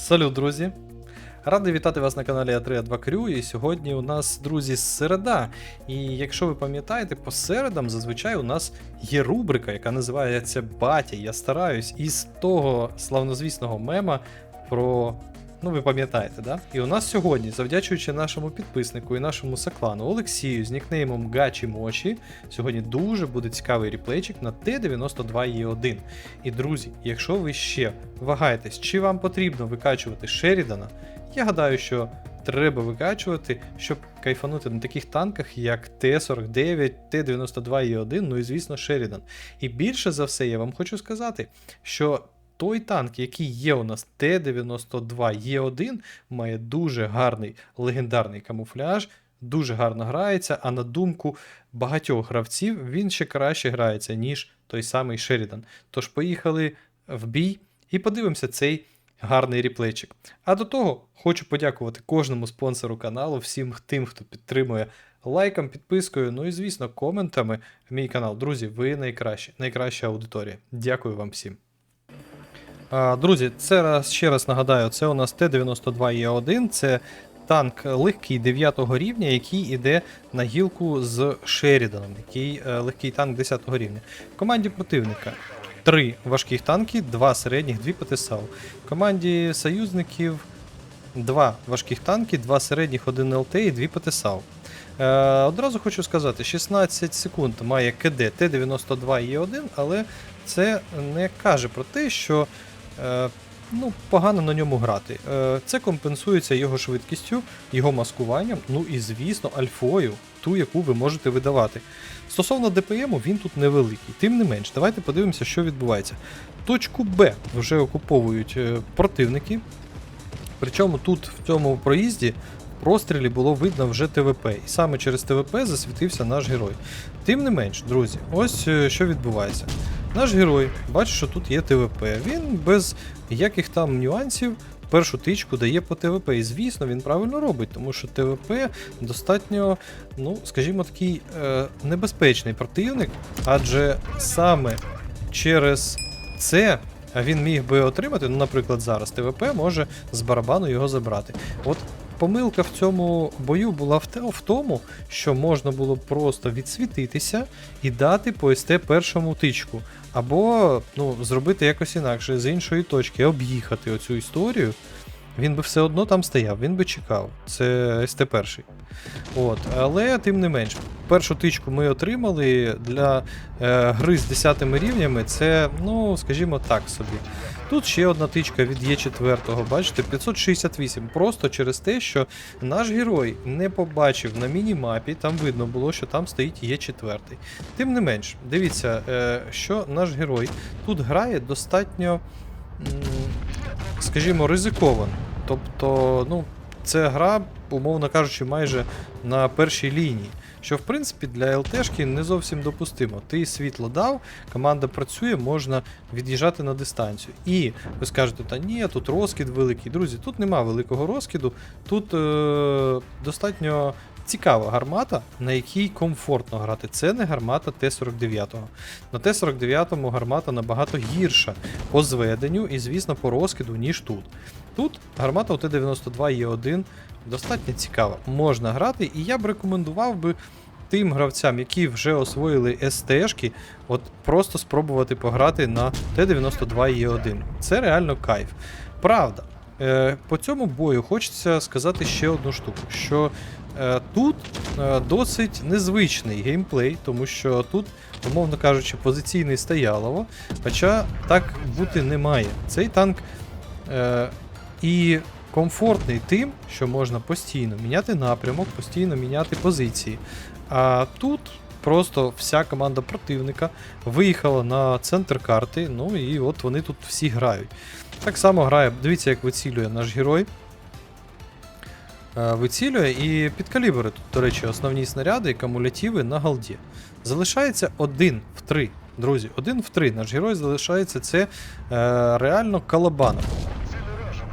Салют, друзі! Радий вітати вас на каналі А3А2 Крю. І сьогодні у нас, друзі, середа. І якщо ви пам'ятаєте, по середам зазвичай у нас є рубрика, яка називається Батя. Я стараюсь із того славнозвісного мема про. Ну, ви пам'ятаєте, да? І у нас сьогодні, завдячуючи нашому підписнику і нашому саклану Олексію з нікнеймом Гачі Мочі, сьогодні дуже буде цікавий реплейчик на Т-92Е1. І друзі, якщо ви ще вагаєтесь, чи вам потрібно викачувати Шерідана, я гадаю, що треба викачувати, щоб кайфанути на таких танках, як Т-49, Т-92Е1, ну і звісно, Шерідан. І більше за все, я вам хочу сказати, що той танк, який є у нас Т-92Е1, має дуже гарний легендарний камуфляж. Дуже гарно грається, а на думку багатьох гравців він ще краще грається, ніж той самий Шерідан. Тож поїхали в бій і подивимося цей гарний ріплейчик. А до того хочу подякувати кожному спонсору каналу, всім тим, хто підтримує лайком, підпискою, ну і звісно, коментами мій канал. Друзі, ви найкращі, найкраща аудиторія. Дякую вам всім. Друзі, це раз ще раз нагадаю, це у нас Т-92Е1, це танк легкий 9 рівня, який іде на гілку з Шеріданом, який е, легкий танк 10 рівня. В команді противника три важких танки, два середніх, дві ПТСАУ. В команді союзників два важких танки, два середніх, один ЛТ і дві ПТСАУ. Е, одразу хочу сказати, 16 секунд має КД Т-92Е1, але це не каже про те, що ну, погано на ньому грати. Е, це компенсується його швидкістю, його маскуванням, ну і, звісно, альфою, ту, яку ви можете видавати. Стосовно ДПМу, він тут невеликий. Тим не менш, давайте подивимося, що відбувається. Точку Б вже окуповують е, противники. Причому тут, в цьому проїзді, в прострілі було видно вже ТВП. І саме через ТВП засвітився наш герой. Тим не менш, друзі, ось е, що відбувається. Наш герой бачить, що тут є ТВП. Він без яких там нюансів першу тичку дає по ТВП. І звісно, він правильно робить, тому що ТВП достатньо, ну, скажімо, такий е, небезпечний противник, адже саме через це. А він міг би отримати, ну, наприклад, зараз ТВП може з барабану його забрати. От помилка в цьому бою була в, тому, що можна було просто відсвітитися і дати по СТ першому тичку. Або ну, зробити якось інакше, з іншої точки, об'їхати оцю історію. Він би все одно там стояв, він би чекав. Це СТ перший. От, але тим не менш, першу тичку ми отримали для е, гри з 10 рівнями. Це, ну, скажімо так собі. Тут ще одна тичка від Є4, бачите, 568. Просто через те, що наш герой не побачив на мінімапі, там видно було, що там стоїть Є4. Тим не менш, дивіться, е, що наш герой тут грає достатньо, скажімо, ризиковано. Тобто, ну, це гра, умовно кажучи, майже на першій лінії. Що, в принципі, для ЛТшки не зовсім допустимо. Ти світло дав, команда працює, можна від'їжджати на дистанцію. І ви скажете, та ні, тут розкид великий. Друзі, тут нема великого розкиду, тут е- достатньо цікава гармата, на якій комфортно грати. Це не гармата Т-49. На Т-49 гармата набагато гірша по зведенню і, звісно, по розкиду, ніж тут. Тут гармата у Т-92Е1 достатньо цікава. Можна грати, і я б рекомендував би тим гравцям, які вже освоїли СТшки, от просто спробувати пограти на Т-92Е1. Це реально кайф. Правда, е, по цьому бою хочеться сказати ще одну штуку, що тут е, досить незвичний геймплей, тому що тут, умовно кажучи, позиційний стоялово, хоча так бути не має. Цей танк е, і комфортний тим, що можна постійно міняти напрямок, постійно міняти позиції. А тут просто вся команда противника виїхала на центр карти, ну і от вони тут всі грають. Так само грає, дивіться, як вицілює наш герой. Е, Вицілює і під калібри тут, до речі, основні снаряди і кумулятиви на голді. Залишається один в три. Друзі, один в три. Наш герой залишається це е, реально калабаном.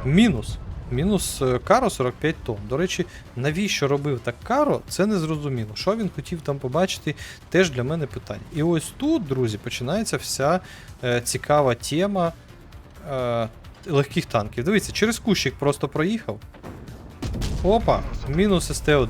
Мінус. Мінус е, Каро 45 тонн. До речі, навіщо робив так Каро, це не зрозуміло. Що він хотів там побачити, теж для мене питання. І ось тут, друзі, починається вся е, цікава тема е, легких танків. Дивіться, через кущик просто проїхав. Опа, мінус СТ-1.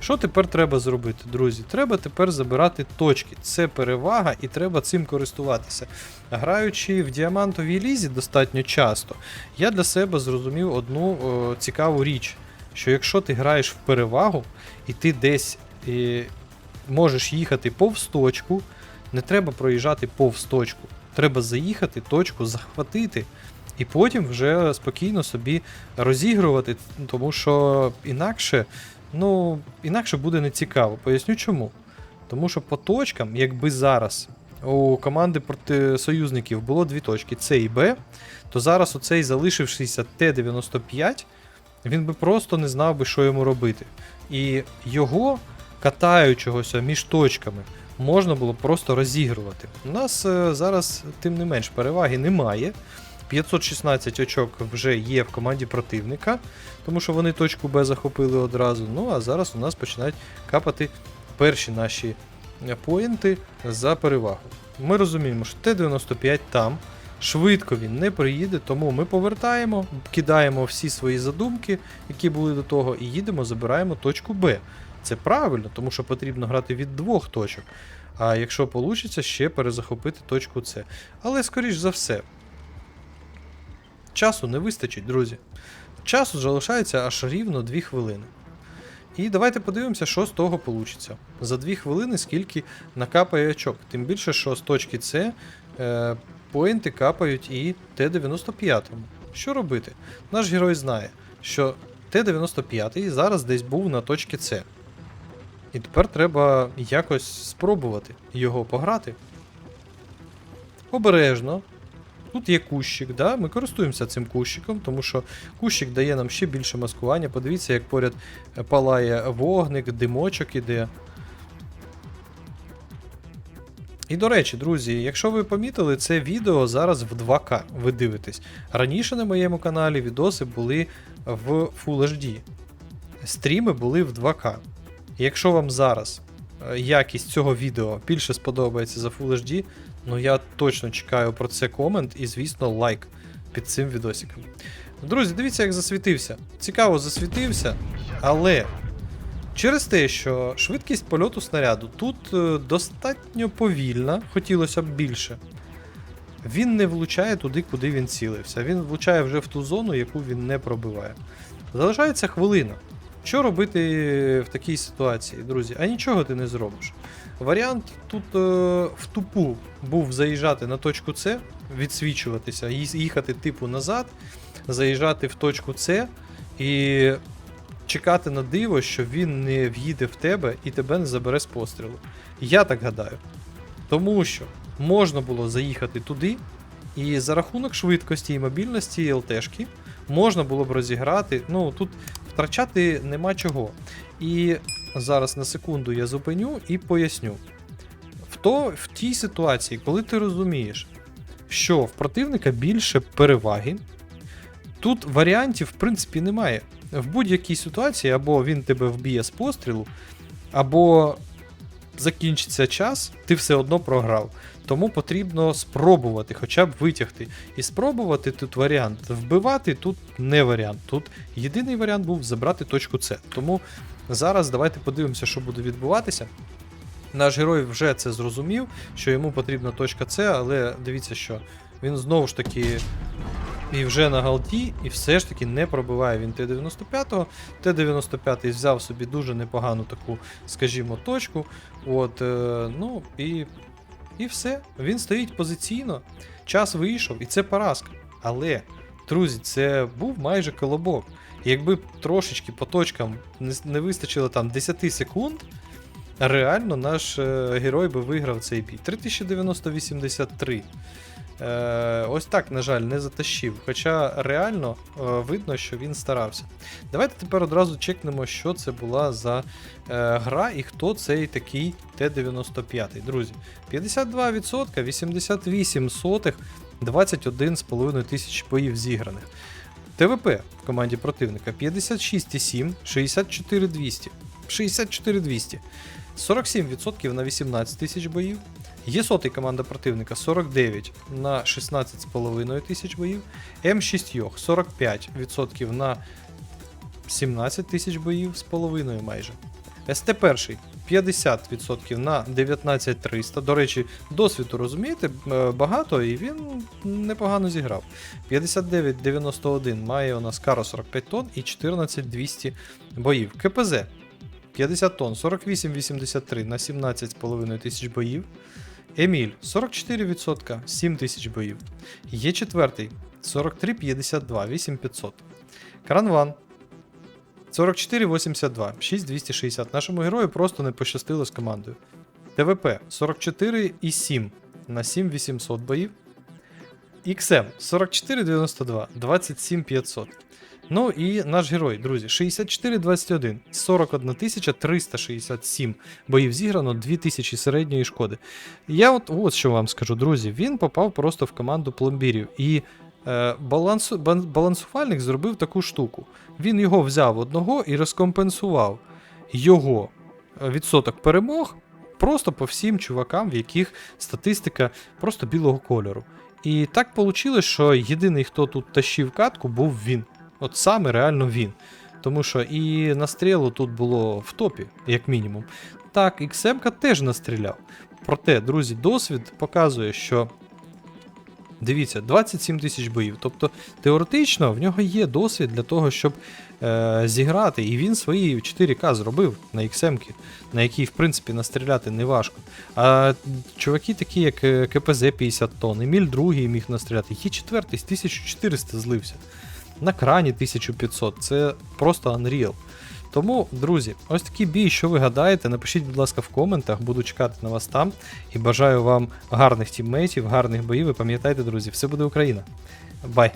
Що тепер треба зробити, друзі? Треба тепер забирати точки. Це перевага, і треба цим користуватися. Граючи в діамантовій лізі достатньо часто, я для себе зрозумів одну о, цікаву річ: що якщо ти граєш в перевагу, і ти десь е, можеш їхати повз точку, не треба проїжджати повз точку. Треба заїхати, точку захватити, і потім вже спокійно собі розігрувати, тому що інакше, ну, інакше буде нецікаво. Поясню чому. Тому що по точкам, якби зараз у команди проти союзників було дві точки С і Б, то зараз оцей залишившийся Т-95, він би просто не знав би, що йому робити. І його, катаючогося між точками, можна було просто розігрувати. У нас е, зараз, тим не менш, переваги немає. 516 очок вже є в команді противника, тому що вони точку Б захопили одразу. Ну а зараз у нас починають капати перші наші поінти за перевагу. Ми розуміємо, що Т-95 там. Швидко він не приїде, тому ми повертаємо, кидаємо всі свої задумки, які були до того, і їдемо, забираємо точку Б. Це правильно, тому що потрібно грати від двох точок. А якщо вийде, ще перезахопити точку С. Але, скоріш за все, часу не вистачить, друзі. Часу залишається аж рівно 2 хвилини. І давайте подивимося, що з того вийде. За 2 хвилини скільки накапає очок. Тим більше, що з точки С е, поінти капають і Т-95. Що робити? Наш герой знає, що Т-95 зараз десь був на точці С. І тепер треба якось спробувати його пограти. Обережно. Тут є кущик, да? ми користуємося цим кущиком, тому що кущик дає нам ще більше маскування. Подивіться, як поряд е, палає вогник, димочок іде. І до речі, друзі, якщо ви помітили, це відео зараз в 2К ви дивитесь. Раніше на моєму каналі відоси були в Full HD. Стріми були в 2К. Якщо вам зараз е, якість цього відео більше сподобається за Full HD, ну я точно чекаю про це комент і, звісно, лайк під цим відосиком. Друзі, дивіться, як засвітився. Цікаво засвітився, але через те, що швидкість польоту снаряду тут е, достатньо повільна, хотілося б більше. Він не влучає туди, куди він цілився. Він влучає вже в ту зону, яку він не пробиває. Залишається хвилина. Що робити в такій ситуації, друзі? А нічого ти не зробиш. Варіант тут е, в тупу був заїжджати на точку С, відсвічуватися, їхати типу назад, заїжджати в точку С і чекати на диво, що він не в'їде в тебе і тебе не забере з пострілу. Я так гадаю. Тому що можна було заїхати туди, і за рахунок швидкості і мобільності ЛТшки можна було б розіграти. Ну тут втрачати нема чого. І зараз на секунду я зупиню і поясню. В, то, в тій ситуації, коли ти розумієш, що в противника більше переваги, тут варіантів, в принципі, немає. В будь-якій ситуації або він тебе вб'є з пострілу, або закінчиться час, ти все одно програв. Тому потрібно спробувати хоча б витягти. І спробувати тут варіант. Вбивати тут не варіант. Тут єдиний варіант був забрати точку С. Тому зараз давайте подивимося, що буде відбуватися. Наш герой вже це зрозумів, що йому потрібна точка С, але дивіться, що він знову ж таки і вже на галті, і все ж таки не пробиває він Т-95. Т-95 взяв собі дуже непогану таку, скажімо, точку. От, е, ну і, і все. Він стоїть позиційно, час вийшов, і це поразка. Але, друзі, це був майже колобок. Якби трошечки по точкам не, вистачило там 10 секунд, реально наш е, герой би виграв цей бій. 3090-83. Е, ось так, на жаль, не затащив. Хоча реально е, видно, що він старався. Давайте тепер одразу чекнемо, що це була за е, гра і хто цей такий Т-95. Друзі, 52%, 88 сотих, 21,5 тисяч боїв зіграних. ТВП в команді противника 56,7, 64,200. 64,200. 47% на 18 тисяч боїв. Є сотий команда противника 49 на 16,5 тисяч боїв. М6 Йох 45% на 17 тисяч боїв з половиною майже. СТ1 50% на 19300. До речі, досвіду розумієте, е, багато і він непогано зіграв. 5991 має у нас Каро 45 тонн і 14200 боїв. КПЗ 50 тонн, 48,83 на 17,5 тисяч боїв. Еміль 44%, 7 тисяч боїв. Є четвертий 43,52, 8500. Кранван 44,82, 6260. Нашому герою просто не пощастило з командою. ТВП 44,7 на 7800 боїв. XM 44,92, 27500. Ну і наш герой, друзі, 64-21, 41 367 боїв зіграно, 2000 середньої шкоди. Я от, от що вам скажу, друзі, він попав просто в команду пломбірів. І е, балансу, балансувальник зробив таку штуку. Він його взяв одного і розкомпенсував його е, відсоток перемог просто по всім чувакам, в яких статистика просто білого кольору. І так вийшло, що єдиний, хто тут тащив катку, був він. От саме реально він. Тому що і настрілу тут було в топі, як мінімум. Так, XM теж настріляв. Проте, друзі, досвід показує, що. Дивіться, 27 тисяч боїв. Тобто, теоретично в нього є досвід для того, щоб е, зіграти. І він свої 4К зробив на XM, на якій, в принципі, настріляти не важко. А чуваки, такі, як е, КПЗ 50 тонн, Еміль другий міг настріляти. Є четвертий з 1400 злився. На крані 1500. Це просто Unreal. Тому, друзі, ось такий бій, що ви гадаєте, напишіть, будь ласка, в коментах, буду чекати на вас там. І бажаю вам гарних тіммейтів, гарних боїв. І пам'ятайте, друзі, все буде Україна. Бай!